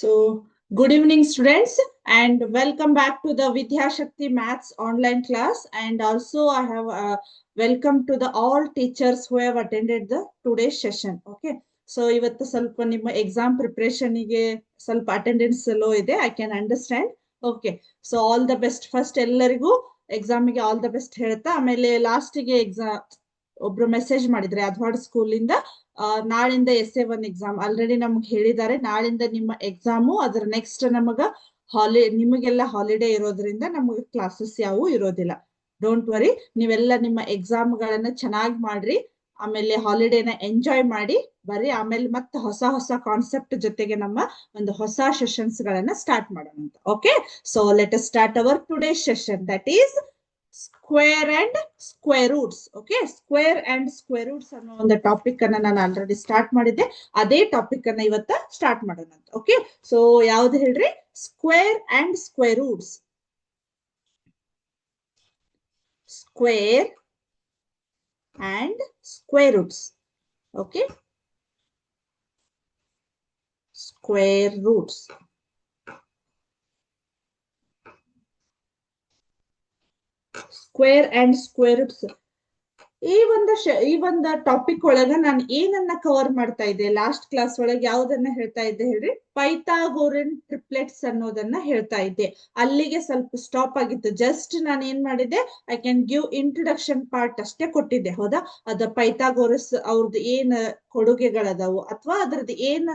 So, good evening, students, and welcome back to the Vidyashakti Maths online class. And also, I have uh, welcome to the all teachers who have attended the today's session. Okay. So ಇವತ್ತು ಸ್ವಲ್ಪ ನಿಮ್ಮ exam ಪ್ರಿಪ್ರೇಷನ್ಗೆ ಸ್ವಲ್ಪ attendance low ಇದೆ I can understand okay so all the best first ಎಲ್ಲರಿಗೂ ಎಕ್ಸಾಮಿಗೆ all the best ಹೇಳ್ತಾ ಆಮೇಲೆ ಲಾಸ್ಟಿಗೆ ಎಕ್ಸಾಮ್ ಒಬ್ರು ಮೆಸೇಜ್ ಮಾಡಿದ್ರೆ ಅದ್ವಾಡ್ ಸ್ಕೂಲಿಂದ ನಾಳಿಂದ S A one exam already ನಮ್ಗೆ ಹೇಳಿದ್ದಾರೆ ನಾಳಿಂದ ನಿಮ್ಮ ಎಕ್ಸಾಮು ಅದ್ರ ನೆಕ್ಸ್ಟ್ ನಮಗ ಹಾಲಿ ನಿಮಗೆಲ್ಲ ಹಾಲಿಡೇ ಇರೋದ್ರಿಂದ ನಮಗೆ ಕ್ಲಾಸಸ್ ಯಾವು ಇರೋದಿಲ್ಲ. ಡೋಂಟ್ ವರಿ ನೀವೆಲ್ಲ ನಿಮ್ಮ ಎಕ್ಸಾಮ್ ಗಳನ್ನ ಚೆನ್ನಾಗಿ ಮಾಡ್ರಿ, ಆಮೇಲೆ ಹಾಲಿಡೇನ ಎಂಜಾಯ್ ಮಾಡಿ, ಬರ್ರಿ, ಆಮೇಲೆ ಮತ್ತೆ ಹೊಸ ಹೊಸ ಕಾನ್ಸೆಪ್ಟ್ ಜೊತೆಗೆ ನಮ್ಮ ಒಂದು ಹೊಸ ಸೆಷನ್ಸ್ ಗಳನ್ನ ಸ್ಟಾರ್ಟ್ ಮಾಡೋಣ okay so let start our today session that is square and square roots okay square and square roots ಅನ್ನೋ ಒಂದು ಟಾಪಿಕ್ ಅನ್ನ ನಾನು ಆಲ್ರೆಡಿ ಸ್ಟಾರ್ಟ್ ಮಾಡಿದ್ದೆ. ಅದೇ ಟಾಪಿಕ್ ಅನ್ನ ಇವತ್ತ ಸ್ಟಾರ್ಟ್ ಮಾಡೋಣ ಅಂತ ಓಕೆ ಸೊ ಯಾವ್ದು ಹೇಳ್ರಿ? Square and square roots square and square roots okay square roots. Square and square roots ಈ ಒಂದು ಈ ಒಂದು ಟಾಪಿಕ್ ಒಳಗ ನಾನು ಏನನ್ನ ಕವರ್ ಮಾಡ್ತಾ ಇದ್ದೆ? ಲಾಸ್ಟ್ ಕ್ಲಾಸ್ ಒಳಗೆ ಯಾವ್ದನ್ನ ಹೇಳ್ತಾ ಇದ್ದೆ ಹೇಳ್ರಿ? ಪೈಥಾಗೋರಿಯನ್ ಟ್ರಿಪ್ಲೆಟ್ಸ್ ಅನ್ನೋದನ್ನ ಹೇಳ್ತಾ ಇದ್ದೆ. ಅಲ್ಲಿಗೆ ಸ್ವಲ್ಪ ಸ್ಟಾಪ್ ಆಗಿತ್ತು. ಜಸ್ಟ್ ನಾನು ಏನ್ ಮಾಡಿದ್ದೆ? I can give introduction part ಅಷ್ಟೇ ಕೊಟ್ಟಿದ್ದೆ. ಹೌದಾ? ಅದ ಪೈಥಾಗೋರಸ್ ಅವ್ರದ್ದು ಏನ್ ಕೊಡುಗೆಗಳದಾವು? ಅಥವಾ ಅದ್ರದ್ದು ಏನ್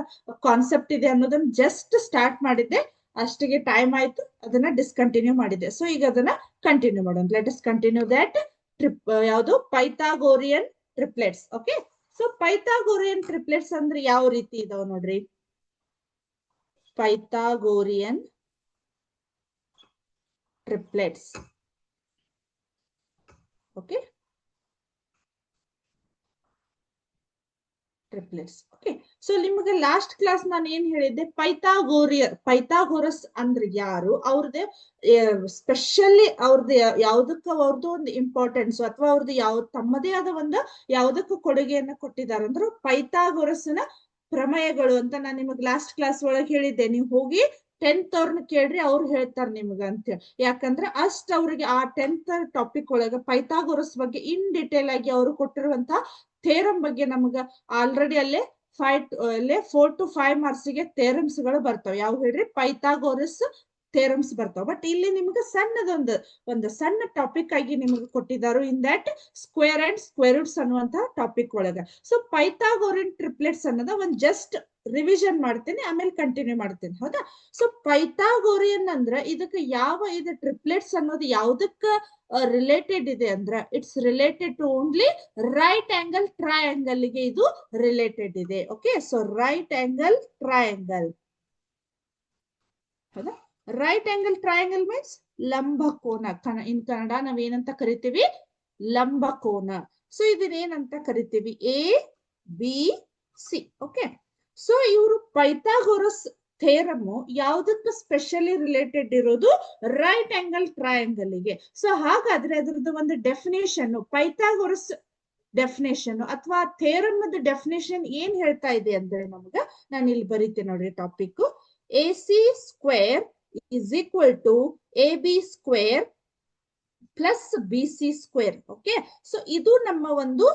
ಕಾನ್ಸೆಪ್ಟ್ ಇದೆ ಅನ್ನೋದನ್ನ ಜಸ್ಟ್ ಸ್ಟಾರ್ಟ್ ಮಾಡಿದ್ದೆ. ಅಷ್ಟಿಗೆ ಟೈಮ್ ಆಯ್ತು, ಅದನ್ನ ಡಿಸ್ಕಂಟಿನ್ಯೂ ಮಾಡಿದೆ. ಸೊ ಈಗ ಅದನ್ನ ಕಂಟಿನ್ಯೂ ಮಾಡೋಣ. Let us continue that trip ಯಾವುದು? Pythagorean triplets okay so Pythagorean triplets ಅಂದ್ರೆ ಯಾವ ರೀತಿ ಇದಾವ ನೋಡ್ರಿ? Pythagorean triplets okay triplets okay so ನಿಮಗೆ ಲಾಸ್ಟ್ ಕ್ಲಾಸ್ ನಾನು ಏನ್ ಹೇಳಿದ್ದೆ? ಪೈಥಾಗೋರಿಯರ್ ಪೈಥಾಗೋರಸ್ ಅಂದ್ರೆ ಯಾರು? ಅವ್ರದ್ದೇ ಸ್ಪೆಷಲಿ ಅವ್ರದ್ದು ಯಾವ್ದಕ್ಕ ಅವ್ರದ್ದು ಒಂದು ಇಂಪಾರ್ಟೆನ್ಸ್ ಅಥವಾ ಅವ್ರದ್ದು ಯಾವ, ತಮ್ಮದೇ ಆದ ಒಂದು ಯಾವ್ದಕ್ಕ ಕೊಡುಗೆಯನ್ನ ಕೊಟ್ಟಿದ್ದಾರೆ. ಅಂದ್ರೆ ಪೈಥಾಗೋರಸ್ನ ಪ್ರಮೇಯಗಳು ಅಂತ ನಾನು ನಿಮಗೆ ಲಾಸ್ಟ್ ಕ್ಲಾಸ್ ಒಳಗೆ ಹೇಳಿದ್ದೆ. ನೀವು ಹೋಗಿ ಟೆಂತ್ ಅವ್ರನ್ನ ಕೇಳ್ರಿ, ಅವ್ರು ಹೇಳ್ತಾರೆ ನಿಮ್ಗ ಅಂತ ಯಾಕಂದ್ರೆ ಅಷ್ಟ ಅವ್ರಿಗೆ ಆ ಟೆಂತ್ ಟಾಪಿಕ್ ಒಳಗ ಪೈಥಾಗೋರಸ್ ಬಗ್ಗೆ ಇನ್ ಡಿಟೇಲ್ ಆಗಿ ಅವರು ಕೊಟ್ಟಿರುವಂತ ಥೇರಂ ಬಗ್ಗೆ ನಮಗ ಆಲ್ರೆಡಿ ಅಲ್ಲೇ ಫೈವ್ ಅಲ್ಲಿ ಫೋರ್ ಟು ಫೈವ್ ಮಾರ್ಕ್ಸ್ಗೆ ಥೇರಮ್ಸ್ಗಳು ಬರ್ತಾವ. ಯಾವ ಹೇಳ್ರಿ? ಪೈಥಾಗೋರಸ್ ಥೇರಮ್ಸ್ ಬರ್ತಾವ. ಬಟ್ ಇಲ್ಲಿ ನಿಮ್ಗೆ ಸಣ್ಣದೊಂದು, ಒಂದು ಸಣ್ಣ ಟಾಪಿಕ್ ಆಗಿ ನಿಮ್ಗೆ ಕೊಟ್ಟಿದ್ದಾರೆ. In that square and square roots ಅನ್ನುವಂತಹ ಟಾಪಿಕ್ ಒಳಗ. ಸೊ ಪೈಥಾಗೋರಿಯನ್ ಟ್ರಿಪ್ಲೆಟ್ಸ್ ಅನ್ನೋದ ಒಂದ್ ಜಸ್ಟ್ ರಿವಿಷನ್ ಮಾಡ್ತೇನೆ, ಆಮೇಲೆ ಕಂಟಿನ್ಯೂ ಮಾಡ್ತೇನೆ. ಹೌದಾ? ಸೊ ಪೈಥಾಗೋರಿಯನ್ ಅಂದ್ರ ಇದಕ್ಕೆ ಯಾವ ಇದು ಟ್ರಿಪ್ಲೆಟ್ಸ್ ಅನ್ನೋದು ಯಾವ್ದಕ್ಕ ರಿಲೇಟೆಡ್ ಇದೆ ಅಂದ್ರ it's related to only right angle ಟ್ರಯಾಂಗಲ್ಗೆ ಇದು ರಿಲೇಟೆಡ್ ಇದೆ. Okay so right angle triangle ಹೌದಾ? ರೈಟ್ ಆಂಗಲ್ ಟ್ರಯಾಂಗಲ್ ಮೀನ್ಸ್ ಲಂಬಕೋನ ಇನ್ ಕನ್ನಡ ನಾವ್ ಏನಂತ ಕರಿತೀವಿ ಲಂಬಕೋನ ಸೊ ಇದನ್ನೇನಂತ ಕರಿತೀವಿ? A B C okay so ಇವರು ಪೈಥಾಗೋರಸ್ ಥೇರಮ್ ಯಾವ್ದಕ್ಕೆ ಸ್ಪೆಷಲಿ ರಿಲೇಟೆಡ್ ಇರೋದು ರೈಟ್ ಆಂಗಲ್ ಟ್ರಯಾಂಗಲ್ಗೆ. ಸೊ ಹಾಗಾದ್ರೆ ಅದರದ್ದು ಒಂದು ಡೆಫಿನೇಷನ್ ಪೈಥಾಗೋರಸ್ ಡೆಫಿನೇಷನ್ ಅಥವಾ ಥೇರಮ್ ಡೆಫಿನೇಷನ್ ಏನ್ ಹೇಳ್ತಾ ಇದೆ ಅಂದ್ರೆ ನಮ್ಗೆ, ನಾನು ಇಲ್ಲಿ ಬರೀತೇನೆ ನೋಡ್ರಿ topic A C square is equal to A B square plus B C square okay so ಇದು ನಮ್ಮ ಒಂದು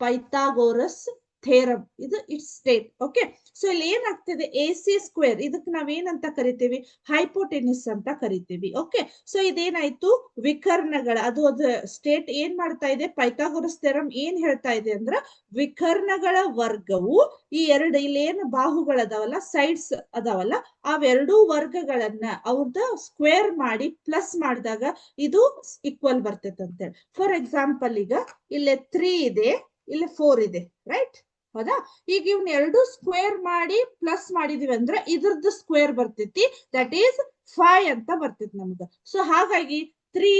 ಪೈಥಾಗೋರಸ್ ಥೇರಮ್ ಇದು ಇಟ್ಸ್ ಸ್ಟೇಟ್ ಓಕೆ ಸೊ ಇಲ್ಲಿ ಏನಾಗ್ತಿದೆ? ಎ ಸಿ ಸ್ಕ್ವೇರ್ ಇದಕ್ಕೆ ನಾವೇನಂತ ಕರಿತೀವಿ? ಹೈಪೋಟೆನಿಸ್ ಅಂತ ಕರಿತೀವಿ ಓಕೆ ಸೊ ಇದೇನಾಯ್ತು? ವಿಕರ್ಣಗಳ, ಅದು ಅದು ಸ್ಟೇಟ್ ಏನ್ ಮಾಡ್ತಾ ಇದೆ? ಪೈಥಾಗೋರಸ್ ಥೇರಮ್ ಏನ್ ಹೇಳ್ತಾ ಇದೆ ಅಂದ್ರ, ವಿಕರ್ಣಗಳ ವರ್ಗವು ಈ ಎರಡು ಇಲ್ಲಿ ಏನು ಬಾಹುಗಳದಾವಲ್ಲ ಸೈಡ್ಸ್ ಅದಾವಲ್ಲ, ಅವೆರಡೂ ವರ್ಗಗಳನ್ನ ಅವ್ರದ ಸ್ಕ್ವೇರ್ ಮಾಡಿ ಪ್ಲಸ್ ಮಾಡಿದಾಗ ಇದು ಈಕ್ವಲ್ ಬರ್ತೈತೆ ಅಂತೇಳಿ. ಫಾರ್ ಎಕ್ಸಾಂಪಲ್ ಈಗ ಇಲ್ಲೇ ತ್ರೀ ಇದೆ, ಇಲ್ಲಿ ಫೋರ್ ಇದೆ ರೈಟ್ ಹೌದಾ? ಈಗ ಇವ್ನ ಎರಡು ಸ್ಕ್ವೇರ್ ಮಾಡಿ ಪ್ಲಸ್ ಮಾಡಿದಿವಿ ಅಂದ್ರೆ ಇದ್ರದ್ದು ಸ್ಕ್ವೇರ್ ಬರ್ತೈತಿ. ದಟ್ ಈಸ್ ಫೈವ್ ಅಂತ ಬರ್ತೈತಿ ನಮ್ಗ ಸೊ ಹಾಗಾಗಿ ತ್ರೀ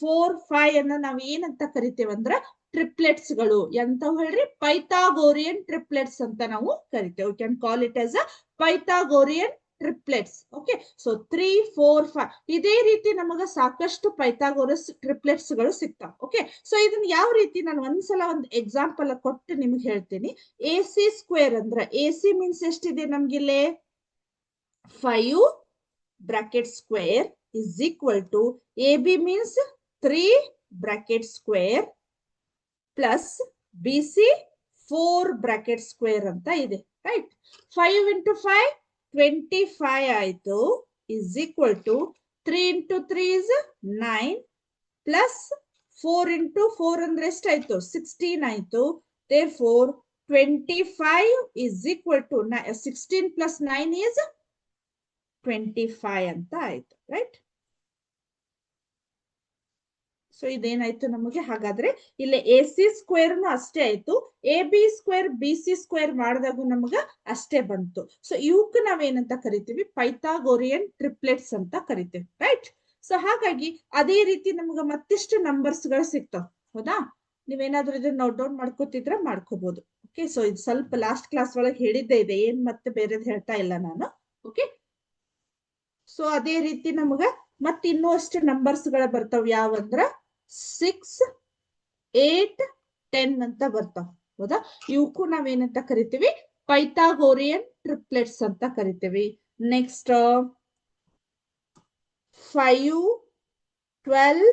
ಫೋರ್ ಫೈವ್ ಅನ್ನ ನಾವ್ ಏನಂತ ಕರಿತೇವೆ ಅಂದ್ರ ಟ್ರಿಪ್ಲೆಟ್ಸ್ಗಳು. ಎಂತ ಹೇಳ್ರಿ? ಪೈಥಾಗೋರಿಯನ್ ಟ್ರಿಪ್ಲೆಟ್ಸ್ ಅಂತ ನಾವು ಕರಿತೇವೆ. Can call it as a Pythagorean triplets okay so three four five ಇದೇ ರೀತಿ ನಮಗ ಸಾಕಷ್ಟು ಪೈಥಾಗೋರಸ್ ಟ್ರಿಪ್ಲೆಟ್ಸ್ಗಳು ಸಿಗ್ತಾವ. ಓಕೆ ಸೊ ಇದನ್ನ ಯಾವ ರೀತಿ ನಾನು ಒಂದ್ಸಲ ಒಂದು ಎಕ್ಸಾಂಪಲ್ ಕೊಟ್ಟು ನಿಮ್ಗೆ ಹೇಳ್ತೀನಿ. ಎ ಸಿ ಸ್ಕ್ವೇರ್ ಅಂದ್ರ, ಎ ಸಿ ಮೀನ್ಸ್ ಎಷ್ಟಿದೆ ನಮ್ಗಿಲ್ಲಿ? Five bracket square is equal to A B means three bracket square plus B C four bracket square ಅಂತ ಇದೆ. Right five into five twenty five ಆಯ್ತು is equal to three into three is nine plus four into four ಅಂದ್ರೆ ಎಷ್ಟಾಯ್ತು sixteen ಆಯ್ತು therefore twenty five is equal to sixteen plus nine is twenty five ಅಂತ ಆಯ್ತು right so ಇದೇನಾಯ್ತು ನಮಗೆ? ಹಾಗಾದ್ರೆ ಇಲ್ಲಿ ಎ ಸಿ ಸ್ಕ್ವೇರ್ ಅಷ್ಟೇ ಆಯ್ತು. A B square B C square ಮಾಡಿದಾಗೂ ನಮಗ ಅಷ್ಟೇ ಬಂತು. ಸೊ ಇವಕ್ ನಾವೇನಂತ ಕರಿತೀವಿ? ಪೈಥಾಗೋರಿಯನ್ ಟ್ರಿಪ್ಲೆಟ್ಸ್ ಅಂತ ಕರಿತೀವಿ ರೈಟ್ ಸೊ ಹಾಗಾಗಿ ಅದೇ ರೀತಿ ನಮ್ಗ ಮತ್ತಿಷ್ಟು ನಂಬರ್ಸ್ಗಳು ಸಿಗ್ತಾವ್. ಹೌದಾ? ನೀವೇನಾದ್ರೂ ಇದನ್ನ ನೋಟ್ ಡೌನ್ ಮಾಡ್ಕೋತಿದ್ರೆ ಮಾಡ್ಕೋಬಹುದು ಓಕೆ ಸೊ ಇದು ಸ್ವಲ್ಪ ಲಾಸ್ಟ್ ಕ್ಲಾಸ್ ಒಳಗೆ ಹೇಳಿದ್ದೆ ಇದೆ. ಏನ್ ಮತ್ತೆ ಬೇರೆದ್ ಹೇಳ್ತಾ ಇಲ್ಲ ನಾನು. ಓಕೆ ಸೊ ಅದೇ ರೀತಿ ನಮಗ ಮತ್ ಇನ್ನೂ ಅಷ್ಟು ನಂಬರ್ಸ್ಗಳ ಬರ್ತಾವ್ ಯಾವಂದ್ರ ಸಿಕ್ಸ್ ಏಟ್ ಟೆನ್ ಅಂತ ಬರ್ತಾವ. ಹೌದಾ? ಇವಕ್ಕೂ ನಾವೇನಂತ ಕರಿತೀವಿ? ಪೈಥಾಗೋರಿಯನ್ ಟ್ರಿಪ್ಲೆಟ್ಸ್ ಅಂತ ಕರಿತೀವಿ. ನೆಕ್ಸ್ಟ್ ಫೈವ್ ಟ್ವೆಲ್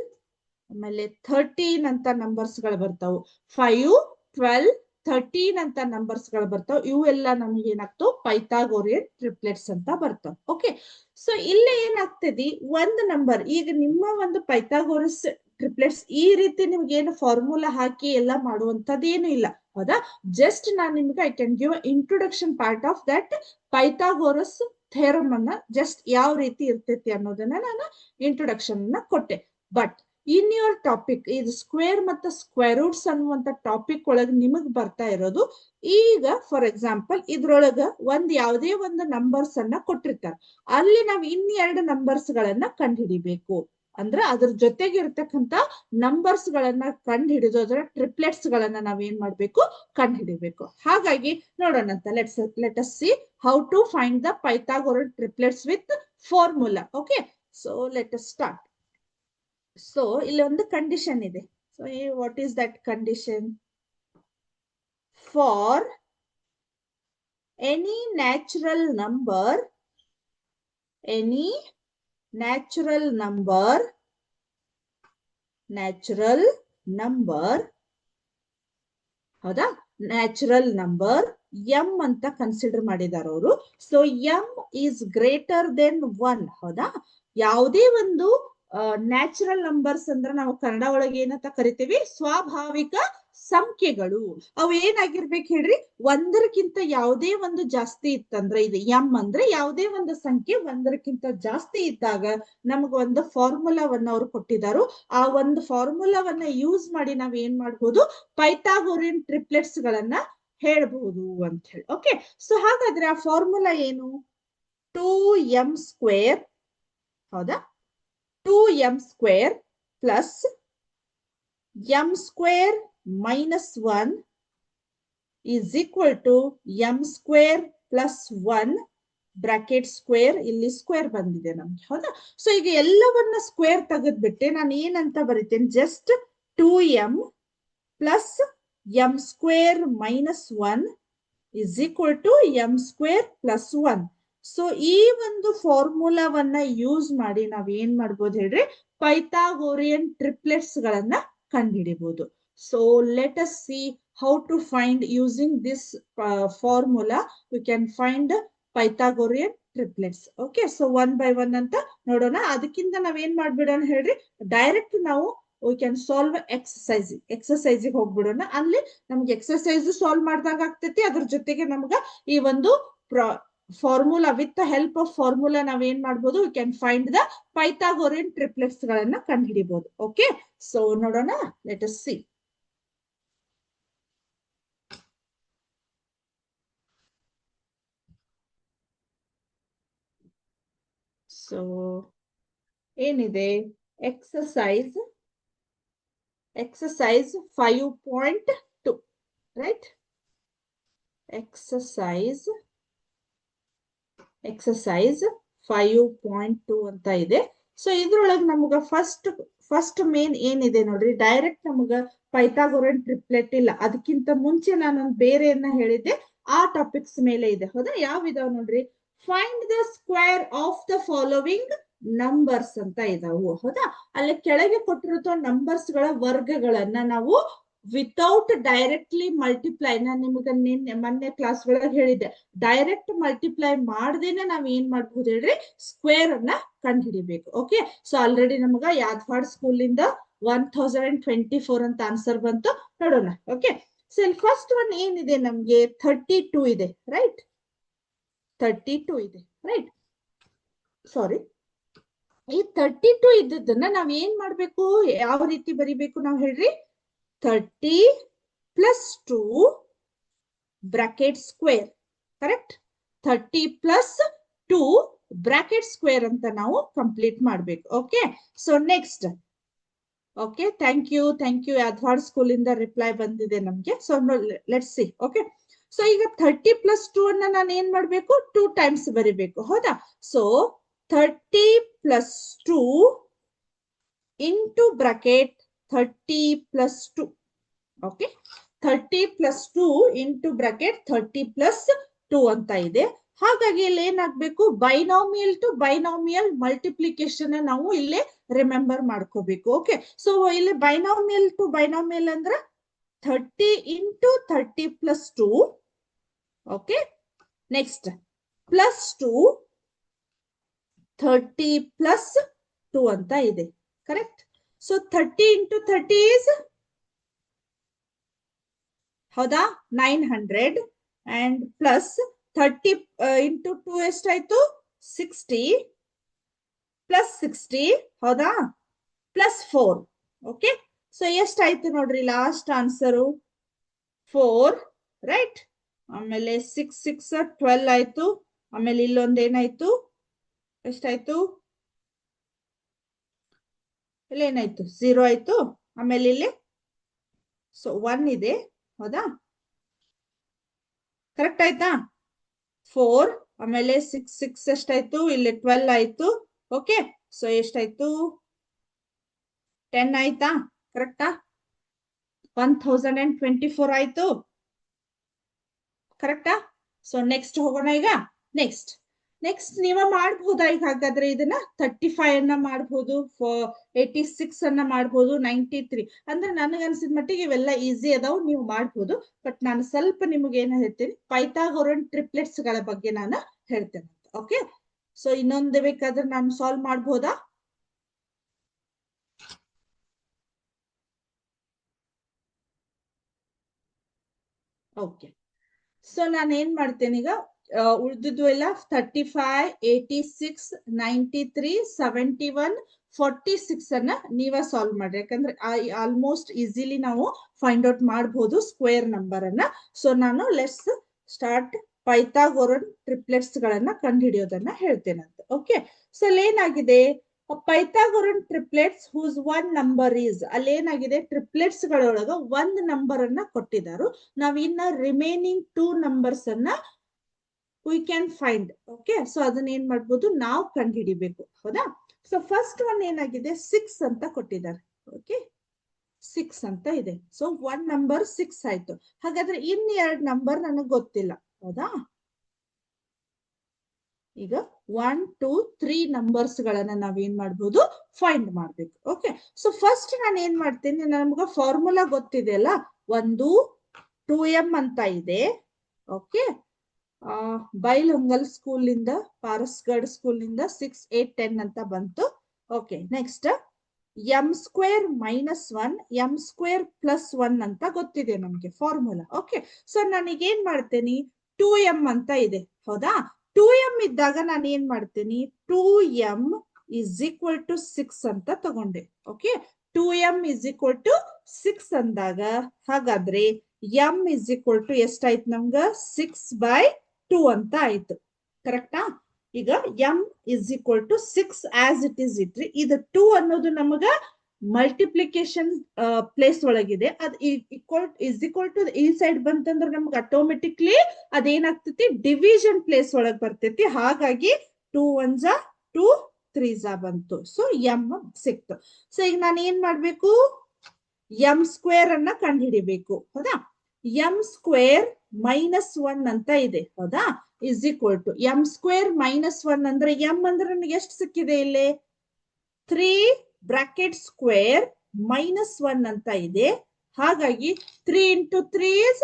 ಆಮೇಲೆ ಥರ್ಟೀನ್ ಅಂತ ನಂಬರ್ಸ್ಗಳು ಬರ್ತಾವು. ಫೈವ್ ಟ್ವೆಲ್ ಥರ್ಟೀನ್ ಅಂತ ನಂಬರ್ಸ್ಗಳು ಬರ್ತಾವ್. ಇವೆಲ್ಲ ನಮ್ಗೆ ಏನಾಗ್ತಾವ ಪೈಥಾಗೋರಿಯನ್ ಟ್ರಿಪ್ಲೆಟ್ಸ್ ಅಂತ ಬರ್ತಾವ. ಓಕೆ ಸೊ ಇಲ್ಲಿ ಏನಾಗ್ತದೆ? ಒಂದ್ ನಂಬರ್ ಈಗ ನಿಮ್ಮ ಒಂದು ಪೈಥಾಗೋರಸ್ ಟ್ರಿಪ್ಲೆಟ್ಸ್ ಈ ರೀತಿ ನಿಮ್ಗೆ ಏನು ಫಾರ್ಮುಲಾ ಹಾಕಿ ಎಲ್ಲ ಮಾಡುವಂತದ್ದೇನು ಇಲ್ಲ. ಹೌದಾ? ಜಸ್ಟ್ ನಾನ್ ನಿಮ್ಗೆ I can give introduction part of that Pythagoras theorem ಅನ್ನ ಜಸ್ಟ್ ಯಾವ ರೀತಿ ಇರ್ತೈತಿ ಅನ್ನೋದನ್ನ ನಾನು ಇಂಟ್ರೊಡಕ್ಷನ್ ಅನ್ನ ಕೊಟ್ಟೆ. ಬಟ್ ಇನ್ ಯುವರ್ ಟಾಪಿಕ್ ಇದು ಸ್ಕ್ವೇರ್ ಮತ್ತು ಸ್ಕ್ವೇರ್ ರೂಟ್ಸ್ ಅನ್ನುವಂತ ಟಾಪಿಕ್ ಒಳಗೆ ನಿಮಗೆ ಬರ್ತಾ ಇರೋದು, ಈಗ ಫಾರ್ ಎಕ್ಸಾಂಪಲ್ ಇದ್ರೊಳಗ ಒಂದು ಯಾವುದೇ ಒಂದು ನಂಬರ್ಸ್ ಅನ್ನ ಕೊಟ್ಟಿರ್ತಾರೆ. ಅಲ್ಲಿ ನಾವು ಇನ್ನೆರಡು ನಂಬರ್ಸ್ ಗಳನ್ನ ಕಂಡುಹಿಡಿಬೇಕು. ಅಂದ್ರೆ ಅದ್ರ ಜೊತೆಗೆ ಇರ್ತಕ್ಕಂತ ನಂಬರ್ಸ್ ಗಳನ್ನ ಕಂಡು ಹಿಡಿದು ಅದರ ಟ್ರಿಪ್ಲೆಟ್ಸ್ ಗಳನ್ನ ನಾವ್ ಏನ್ ಮಾಡ್ಬೇಕು? ಕಂಡು ಹಿಡಿಬೇಕು. ಹಾಗಾಗಿ ನೋಡೋಣ ಅಂತ. Let's let us see how to find the Pythagorean triplets with formula okay so let us start so ಇಲ್ಲಿ ಒಂದು ಕಂಡೀಷನ್ ಇದೆ. So what is that condition for any natural number any natural number. Natural number ಹೌದಾ? Natural number M ಅಂತ consider ಮಾಡಿದಾರ ಅವರು. So m is greater than one ಹೌದಾ? ಯಾವುದೇ ಒಂದು ನ್ಯಾಚುರಲ್ ನಂಬರ್ಸ್ ಅಂದ್ರೆ ನಾವು ಕನ್ನಡ ಒಳಗೆ ಏನಂತ ಕರಿತೀವಿ? ಸ್ವಾಭಾವಿಕ ಸಂಖ್ಯೆಗಳು. ಅವು ಏನಾಗಿರ್ಬೇಕು ಹೇಳ್ರಿ? ಒಂದರಕ್ಕಿಂತ ಯಾವುದೇ ಒಂದು ಜಾಸ್ತಿ ಇತ್ತಂದ್ರೆ ಇದು ಎಂ ಅಂದ್ರೆ ಯಾವುದೇ ಒಂದು ಸಂಖ್ಯೆ ಒಂದರಕ್ಕಿಂತ ಜಾಸ್ತಿ ಇದ್ದಾಗ ನಮಗ ಒಂದು ಫಾರ್ಮುಲಾವನ್ನ ಅವ್ರು ಕೊಟ್ಟಿದ್ದಾರು ಆ ಒಂದು ಫಾರ್ಮುಲಾವನ್ನ ಯೂಸ್ ಮಾಡಿ ನಾವ್ ಏನ್ ಮಾಡ್ಬೋದು? ಪೈಥಾಗೋರಿಯನ್ ಟ್ರಿಪ್ಲೆಟ್ಸ್ ಗಳನ್ನ ಹೇಳ್ಬಹುದು ಅಂತ ಹೇಳಿ ಓಕೆ ಸೊ ಹಾಗಾದ್ರೆ ಆ ಫಾರ್ಮುಲಾ ಏನು? ಟೂ ಎಂ ಸ್ಕ್ವೇರ್ ಹೌದಾ? Two m square plus m square minus one is equal to m square plus one bracket square ಇಲ್ಲಿ ಸ್ಕ್ವೇರ್ ಬಂದಿದೆ ನಮ್ಗೆ, ಹೌದಾ? ಸೊ ಈಗ ಎಲ್ಲವನ್ನ ಸ್ಕ್ವೇರ್ ತೆಗೆದ್ಬಿಟ್ಟೆ ನಾನು ಏನಂತ ಬರಿತೇನೆ just two m plus m square minus one is equal to m square plus one so ಈ ಒಂದು ಫಾರ್ಮುಲಾವನ್ನ ಯೂಸ್ ಮಾಡಿ ನಾವ್ ಏನ್ ಮಾಡ್ಬೋದು ಹೇಳ್ರಿ? ಪೈಥಾಗೋರಿಯನ್ ಟ್ರಿಪ್ಲೆಟ್ಸ್ ಗಳನ್ನ ಕಂಡುಹಿಡಿಬಹುದು so let us see how to find using this formula you can find Pythagorean triplets okay so one by one ಅಂತ ನೋಡೋಣ. ಅದಕ್ಕಿಂತ ನಾವ್ ಏನ್ ಮಾಡ್ಬಿಡೋಣ ಹೇಳ್ರಿ? ಡೈರೆಕ್ಟ್ ನಾವು ವಿ ಕ್ಯಾನ್ ಸಾಲ್ವ್ ಎಕ್ಸಸೈಸ್ ಎಕ್ಸಸೈಸಿಗೆ ಹೋಗ್ಬಿಡೋಣ. ಅಲ್ಲಿ ನಮ್ಗೆ ಎಕ್ಸಸೈಸ್ ಸಾಲ್ವ್ ಮಾಡ್ದಂಗ ಆಗ್ತೈತಿ. ಅದ್ರ ಜೊತೆಗೆ ನಮ್ಗ ಈ ಒಂದು formula with the help of formula ನಾವ್ ಏನ್ ಮಾಡ್ಬೋದು? We can find the Pythagorean triplets ಗಳನ್ನ ಕಂಡುಹಿಡಿಬಹುದು ಓಕೆ ಸೊ ನೋಡೋಣ. ಲೆಟ್ ಅಸ್ ಸಿ ಸೊ ಏನಿದೆ? Exercise exercise five point two right exercise exercise five point two ಅಂತ ಇದೆ. ಸೊ ಇದ್ರೊಳಗೆ ನಮಗ ಫಸ್ಟ್ ಫಸ್ಟ್ ಮೇನ್ ಏನಿದೆ ನೋಡ್ರಿ? ಡೈರೆಕ್ಟ್ ನಮಗ ಪೈಥಾಗೋರನ್ ಟ್ರಿಪ್ಲೆಟ್ ಇಲ್ಲ. ಅದಕ್ಕಿಂತ ಮುಂಚೆ ನಾನೊಂದು ಬೇರೆಯನ್ನ ಹೇಳಿದ್ದೆ. ಆ ಟಾಪಿಕ್ಸ್ ಮೇಲೆ ಇದೆ. ಹೌದಾ? ಯಾವ ಇದಾವ್ ನೋಡ್ರಿ? Find the square of the following numbers ಅಂತ ಇದಾವು. ಹೌದಾ? ಅಲ್ಲಿ ಕೆಳಗೆ ಕೊಟ್ಟಿರುತ್ತೋ ನಂಬರ್ಸ್ಗಳ ವರ್ಗಗಳನ್ನ ನಾವು ವಿತೌಟ್ ಡೈರೆಕ್ಟ್ಲಿ ಮಲ್ಟಿಪ್ಲೈ ನಾನು ನಿಮಗೆ ನಿನ್ನೆ ಮೊನ್ನೆ ಕ್ಲಾಸ್ ಒಳಗೆ ಹೇಳಿದ್ದೆ ಡೈರೆಕ್ಟ್ ಮಲ್ಟಿಪ್ಲೈ ಮಾಡ್ದೇನೆ ನಾವ್ ಏನ್ ಮಾಡ್ಬಹುದು ಹೇಳ್ರಿ? ಸ್ಕ್ವೇರ್ ಅನ್ನ ಕಂಡುಹಿಡಿಬೇಕು ಓಕೆ ಸೊ ಆಲ್ರೆಡಿ ನಮಗ ಯಾದವಾಡ್ ಸ್ಕೂಲ್ ಇಂದ one thousand and twenty four ಅಂತ ಆನ್ಸರ್ ಬಂತು, ನೋಡೋಣ ಓಕೆ ಸೊ ಇಲ್ಲಿ ಫಸ್ಟ್ ಒನ್ ಏನಿದೆ ನಮ್ಗೆ? ಥರ್ಟಿ ಟೂ ಇದೆ ರೈಟ್ ಥರ್ಟಿ ಟೂ ಇದೆ ರೈಟ್ ಸಾರಿ ಈ ಥರ್ಟಿ ಟೂ ಇದ್ದದನ್ನ ನಾವ್ ಏನ್ ಮಾಡ್ಬೇಕು? ಯಾವ ರೀತಿ ಬರಿಬೇಕು ನಾವ್ ಹೇಳ್ರಿ? Thirty plus two bracket square correct thirty plus two bracket square ಅಂತ ನಾವು ಕಂಪ್ಲೀಟ್ ಮಾಡ್ಬೇಕು. Okay so next okay thank you thank you Yadwad school ಇಂದ ರಿಪ್ಲೈ ಬಂದಿದೆ ನಮ್ಗೆ. So let's see okay so ಈಗ ಥರ್ಟಿ ಪ್ಲಸ್ ಟೂ ಅನ್ನ ನಾನು ಏನ್ ಮಾಡ್ಬೇಕು? ಟೂ ಟೈಮ್ಸ್ ಬರಿಬೇಕು. ಹೌದಾ? So thirty plus two into bracket thirty plus two okay thirty plus two into bracket thirty plus two ಅಂತ ಇದೆ. ಹಾಗಾಗಿ ಇಲ್ಲಿ ಏನಾಗ್ಬೇಕು? ಬೈನಾಮಿಯಲ್ ಟು ಬೈನಾಮಿಯಲ್ ಮಲ್ಟಿಪ್ಲಿಕೇಶನ್ ನಾವು ಇಲ್ಲಿ ರಿಮೆಂಬರ್ ಮಾಡ್ಕೋಬೇಕು. ಓಕೆ ಸೊ ಇಲ್ಲಿ ಬೈನಾಮಿಯಲ್ ಟು ಬೈನಾಮಿಯಲ್ ಅಂದ್ರೆ thirty into thirty plus two okay next plus two thirty plus two ಅಂತ ಇದೆ. Correct so thirty into thirty is ಹೌದಾ? Nine hundred and plus thirty into two ಎಷ್ಟಾಯ್ತು? Sixty plus sixty ಹೌದಾ? Plus four okay so ಎಷ್ಟಾಯ್ತು ನೋಡ್ರಿ last answer four right ಆಮೇಲೆ six six twelve ಆಯ್ತು. ಆಮೇಲೆ ಇಲ್ಲೊಂದೇನಾಯ್ತು ಎಷ್ಟಾಯ್ತು? ಇಲ್ಲಿ ಏನಾಯ್ತು? ಝೀರೋ ಆಯ್ತು? ಆಮೇಲೆ ಇಲ್ಲಿ? ಸೊ ಒನ್ ಇದೆ. ಹೌದಾ? ಕರೆಕ್ಟ್ ಆಯ್ತಾ? ಫೋರ್ ಆಮೇಲೆ ಸಿಕ್ಸ್ ಸಿಕ್ಸ್ ಎಷ್ಟಾಯ್ತು? ಇಲ್ಲಿ ಟ್ವೆಲ್ ಆಯ್ತು. ಓಕೆ ಸೊ ಎಷ್ಟಾಯ್ತು? ಟೆನ್ ಆಯ್ತಾ? ಕರೆಕ್ಟಾ one thousand and twenty four ಆಯ್ತು. ಕರೆಕ್ಟಾ ಸೊ ನೆಕ್ಸ್ಟ್ ಹೋಗೋಣ ಈಗ. ನೆಕ್ಸ್ಟ್ ನೆಕ್ಸ್ಟ್ ನೀವ ಮಾಡ್ಬೋದಾ? ಈಗ ಹಾಗಾದ್ರೆ ಇದನ್ನ ತರ್ಟಿ ಫೈವ್ ಅನ್ನ ಮಾಡ್ಬೋದು ಏಯ್ಟಿ ಸಿಕ್ಸ್ ಅನ್ನ ಮಾಡ್ಬೋದು ನೈಂಟಿ ತ್ರೀ ಅಂದ್ರೆ ನನಗೆ ಅನ್ಸಿದ ಮಟ್ಟಿಗೆ ಇವೆಲ್ಲ ಈಸಿ ಅದಾವ್, ನೀವು ಮಾಡ್ಬೋದು. ಬಟ್ ನಾನು ಸ್ವಲ್ಪ ನಿಮಗೆ ಏನ್ ಹೇಳ್ತೀನಿ ಪೈಥಾಗೋರನ್ ಟ್ರಿಪ್ಲೆಟ್ಸ್ಗಳ ಬಗ್ಗೆ ನಾನು ಹೇಳ್ತೇನೆ ಓಕೆ ಸೊ ಇನ್ನೊಂದು ಬೇಕಾದ್ರೆ ನಾನು ಸಾಲ್ವ್ ಮಾಡ್ಬೋದಾ? ಓಕೆ ಸೊ ನಾನು ಏನ್ ಮಾಡ್ತೇನೆ ಈಗ ಉಳಿದಿದ್ದು ಎಲ್ಲ thirty five eighty six ninety three seventy one forty six ಅನ್ನ ನೀವೇ ಸಾಲ್ವ್ ಮಾಡ್ರಿ. ಯಾಕಂದ್ರೆ ಆಲ್ಮೋಸ್ಟ್ ಈಸಿಲಿ ನಾವು ಫೈಂಡ್ ಔಟ್ ಮಾಡಬಹುದು ಸ್ಕ್ವೇರ್ ನಂಬರ್ ಅನ್ನ. ಸೊ ನಾನು ಲೆಸ್ ಸ್ಟಾರ್ಟ್ ಪೈಥಾಗೋರನ್ ಟ್ರಿಪ್ಲೆಟ್ಸ್ ಗಳನ್ನ ಕಂಡುಹಿಡಿಯೋದನ್ನ ಹೇಳ್ತೇನಂತೆ ಓಕೆ ಸೊ ಅಲ್ಲಿ ಏನಾಗಿದೆ? Pythagorean triplets whose one number is ಅಲ್ಲಿ ಏನಾಗಿದೆ? ಟ್ರಿಪ್ಲೆಟ್ಸ್ ಗಳೊಳಗ ಒಂದ್ ನಂಬರ್ ಅನ್ನ ಕೊಟ್ಟಿದ್ದಾರೆ ನಾವ್ ಇನ್ನ ರಿಮೈನಿಂಗ್ ಟೂ ನಂಬರ್ಸ್ ಅನ್ನ we can find okay so ಅದನ್ನ ಏನ್ ಮಾಡ್ಬೋದು? ನಾವು ಕಂಡುಹಿಡಿಬೇಕು, ಹೌದಾ? ಸೊ ಫಸ್ಟ್ ಒನ್ ಏನಾಗಿದೆ? ಸಿಕ್ಸ್ ಅಂತ ಕೊಟ್ಟಿದ್ದಾರೆ ಓಕೆ ಸಿಕ್ಸ್ ಅಂತ ಇದೆ. ಸೊ ಒನ್ ನಂಬರ್ ಸಿಕ್ಸ್ ಆಯ್ತು. ಹಾಗಾದ್ರೆ ಇನ್ ಎರಡ್ ನಂಬರ್ ನನಗೆ ಗೊತ್ತಿಲ್ಲ, ಹೌದಾ? ಈಗ ಒನ್ ಟೂ ತ್ರೀ ನಂಬರ್ಸ್ ಗಳನ್ನ ನಾವ್ ಏನ್ ಮಾಡ್ಬೋದು? ಫೈಂಡ್ ಮಾಡ್ಬೇಕು ಓಕೆ ಸೊ ಫಸ್ಟ್ ನಾನು ಏನ್ ಮಾಡ್ತೀನಿ? ನಮ್ಗ ಫಾರ್ಮುಲಾ ಗೊತ್ತಿದೆ ಅಲ್ಲ? ಒಂದು ಟೂ ಎಂ ಅಂತ ಇದೆ ಓಕೆ ಬೈಲೊಂಗಲ್ ಸ್ಕೂಲ್ ಇಂದ Parasgad school six eight ten ಅಂತ ಬಂತು. Okay next m square minus one m square plus one ಅಂತ ಗೊತ್ತಿದೆ ನಮ್ಗೆ ಫಾರ್ಮುಲಾ ಓಕೆ ಸೊ ಏನ್ ಮಾಡ್ತೇನೆ? ಟೂ ಎಂ ಅಂತ ಇದೆ. ಹೌದಾ? ಟೂ ಎಂ ಇದ್ದಾಗ ನಾನು ಏನ್ ಮಾಡ್ತೀನಿ? Two m is equal to six ಅಂತ ತಗೊಂಡೆ. Okay two m is equal to six ಅಂದಾಗ ಹಾಗಾದ್ರೆ ಎಂ ಇಸ್ ಈಕ್ವಲ್ ಟು ಎಷ್ಟಾಯ್ತು ನಮ್ಗ? ಸಿಕ್ಸ್ ಬೈ ಟೂ ಅಂತ ಆಯ್ತು. ಕರೆಕ್ಟಾ ಈಗ m is equal to six as it is ಇಟ್ರಿ ಇದು ಟೂ ಅನ್ನೋದು ನಮಗ ಮಲ್ಟಿಪ್ಲಿಕೇಶನ್ ಪ್ಲೇಸ್ ಒಳಗಿದೆ. ಅದ್ ಈಕ್ವಲ್ ಇಸ್ ಈಕ್ವಲ್ ಟು ಈ ಸೈಡ್ ಬಂತಂದ್ರೆ ನಮ್ಗೆ ಆಟೋಮೆಟಿಕ್ಲಿ ಅದೇನಾಗ್ತೈತಿ? ಡಿವಿಷನ್ ಪ್ಲೇಸ್ ಒಳಗ್ ಬರ್ತೈತಿ. ಹಾಗಾಗಿ ಟೂ ಒನ್ ಜಾ ಟೂ ತ್ರೀ ಬಂತು. ಸೊ ಎಂ ಸಿಕ್ತು. ಸೊ ಈಗ ನಾನು ಏನ್ ಮಾಡ್ಬೇಕು? ಎಂ ಸ್ಕ್ವೇರ್ ಅನ್ನ ಕಂಡುಹಿಡಿಬೇಕು. ಹೌದಾ? ಎಂ ಸ್ಕ್ವೇರ್ ಮೈನಸ್ ಒನ್ ಅಂತ ಇದೆ. ಹೌದಾ? Is equal to m square minus one ಅಂದ್ರೆ ಎಂ ಅಂದ್ರೆ ನನಗೆ ಎಷ್ಟು ಸಿಕ್ಕಿದೆ ಇಲ್ಲಿ? Three bracket square minus one ಅಂತ ಇದೆ. ಹಾಗಾಗಿ three into three is